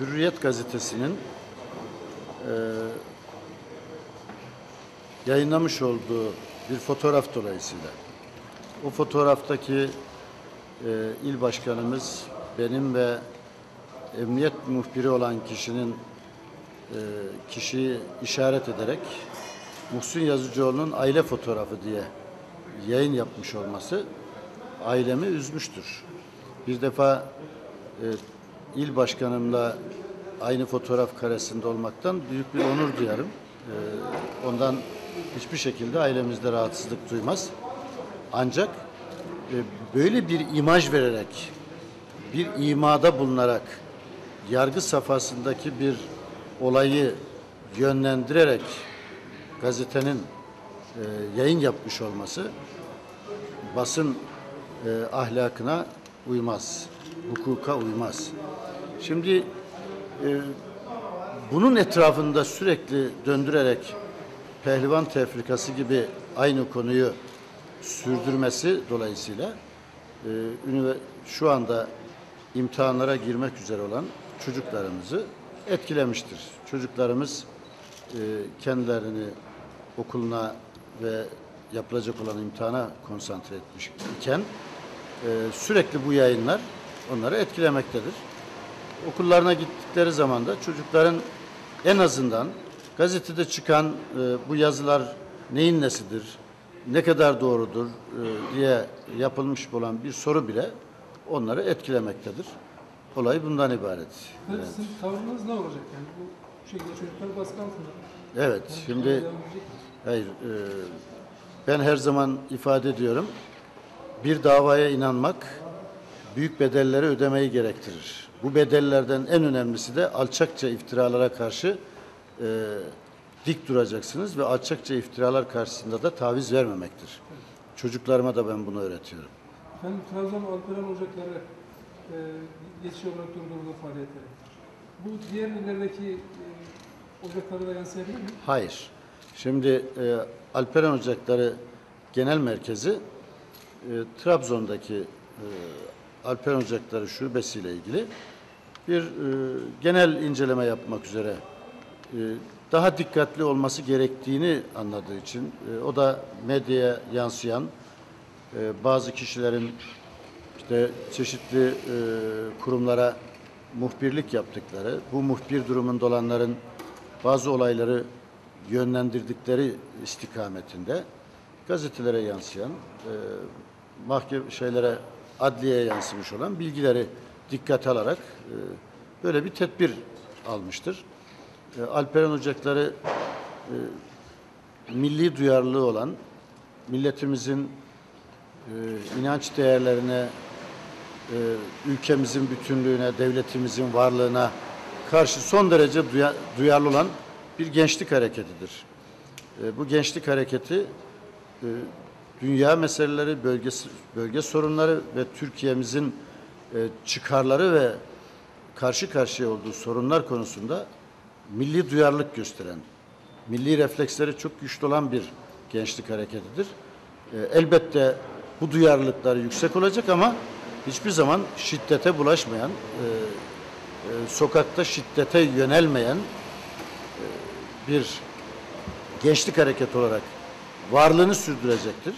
Hürriyet gazetesinin e, yayınlamış olduğu bir fotoğraf dolayısıyla. O fotoğraftaki e, il başkanımız benim ve emniyet muhbiri olan kişinin kişiyi işaret ederek Muhsin Yazıcıoğlu'nun aile fotoğrafı diye yayın yapmış olması ailemi üzmüştür. Bir defa e, il başkanımla aynı fotoğraf karesinde olmaktan büyük bir onur duyarım. E, ondan hiçbir şekilde ailemizde rahatsızlık duymaz. Ancak e, böyle bir imaj vererek, bir imada bulunarak yargı safhasındaki bir olayı yönlendirerek gazetenin e, yayın yapmış olması basın e, ahlakına uymaz, hukuka uymaz. Şimdi e, bunun etrafında sürekli döndürerek pehlivan tefrikası gibi aynı konuyu sürdürmesi dolayısıyla e, şu anda imtihanlara girmek üzere olan çocuklarımızı etkilemiştir. Çocuklarımız e, kendilerini okuluna ve yapılacak olan imtihana konsantre etmiş iken e, sürekli bu yayınlar onları etkilemektedir. Okullarına gittikleri zaman da çocukların en azından gazetede çıkan e, bu yazılar neyin nesidir, ne kadar doğrudur e, diye yapılmış olan bir soru bile onları etkilemektedir. Olay bundan ibaret. Evet. Sizin tavrınız ne olacak yani bu, şekilde çocuklar baskı altında? Evet, şimdi edecek mi? hayır, e, ben her zaman ifade ediyorum. Bir davaya inanmak büyük bedelleri ödemeyi gerektirir. Bu bedellerden en önemlisi de alçakça iftiralara karşı e, dik duracaksınız ve alçakça iftiralar karşısında da taviz vermemektir. Çocuklarıma da ben bunu öğretiyorum. Efendim Trabzon Alperen Ocakları geçici olarak durduruldu faaliyetleri. Bu diğer illerdeki e, ocaklara da yansıyabilir mi? Hayır. Şimdi e, Alperen Ocakları Genel Merkezi e, Trabzon'daki e, Alperen Ocakları şubesiyle ilgili bir e, genel inceleme yapmak üzere e, daha dikkatli olması gerektiğini anladığı için e, o da medyaya yansıyan e, bazı kişilerin işte çeşitli e, kurumlara muhbirlik yaptıkları, bu muhbir durumunda olanların bazı olayları yönlendirdikleri istikametinde gazetelere yansıyan, e, mahkeme şeylere, adliyeye yansımış olan bilgileri dikkate alarak e, böyle bir tedbir almıştır. E, Alperen Ocakları e, milli duyarlılığı olan, milletimizin e, inanç değerlerine, ülkemizin bütünlüğüne, devletimizin varlığına karşı son derece duya- duyarlı olan bir gençlik hareketidir. E, bu gençlik hareketi e, dünya meseleleri, bölgesi, bölge sorunları ve Türkiye'mizin e, çıkarları ve karşı karşıya olduğu sorunlar konusunda milli duyarlılık gösteren, milli refleksleri çok güçlü olan bir gençlik hareketidir. E, elbette bu duyarlılıkları yüksek olacak ama hiçbir zaman şiddete bulaşmayan, e, e, sokakta şiddete yönelmeyen e, bir gençlik hareketi olarak varlığını sürdürecektir.